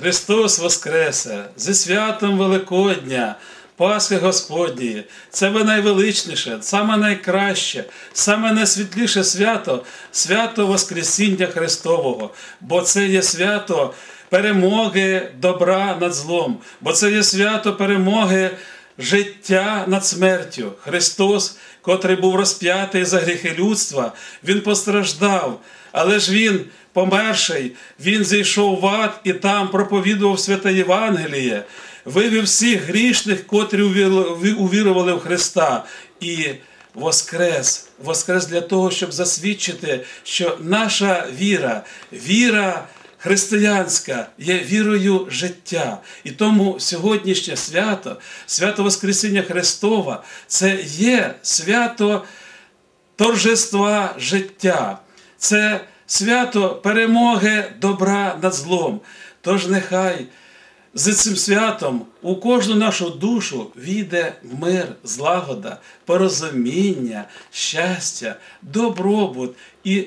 Христос Воскресе! Зі святом Великодня, Пасхи Господні, Це ви найвеличніше, саме найкраще, саме найсвітліше свято свято Воскресіння Христового, бо це є свято перемоги добра над злом, бо це є свято перемоги життя над смертю. Христос, котрий був розп'ятий за гріхи людства, Він постраждав, але ж Він, померший, Він зійшов в ад і там проповідував святе Євангеліє, вивів всіх грішних, котрі увірували в Христа. І Воскрес, Воскрес для того, щоб засвідчити, що наша віра, віра християнська є вірою життя. І тому сьогоднішнє свято, свято Воскресіння Христова, це є свято торжества життя, це свято перемоги добра над злом. Тож нехай з цим святом у кожну нашу душу війде мир, злагода, порозуміння, щастя, добробут і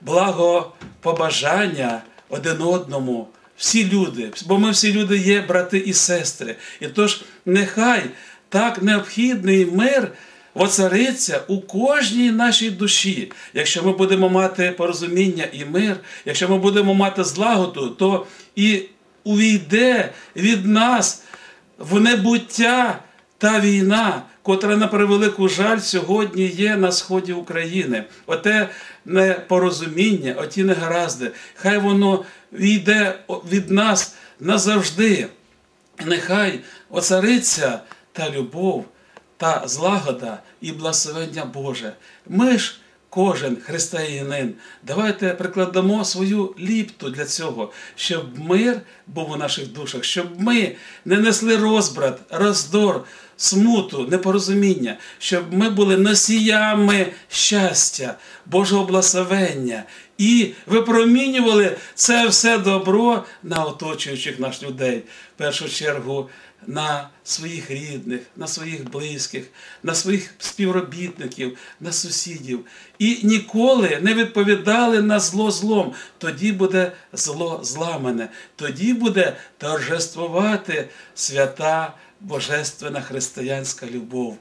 благопобажання один одному. Всі люди, бо ми всі люди є брати і сестри. І тож нехай так необхідний мир воцариться у кожній нашій душі. Якщо ми будемо мати порозуміння і мир, якщо ми будемо мати злагоду, то і увійде від нас в небуття та війна, котра на превелику жаль сьогодні є на сході України. Оте непорозуміння, оті негаразди, хай воно війде від нас назавжди. Нехай оцариться та любов, та злагода і благословення Боже. Ми ж, кожен християнин, давайте прикладемо свою ліпту для цього, щоб мир був у наших душах, щоб ми не несли розбрат, роздор, смуту, непорозуміння, щоб ми були носіями щастя, Божого благословення і випромінювали це все добро на оточуючих наш людей. В першу чергу на своїх рідних, на своїх близьких, на своїх співробітників, на сусідів. І ніколи не відповідали на зло злом. Тоді буде зло зламане, тоді буде торжествувати свята божественна християнська любов.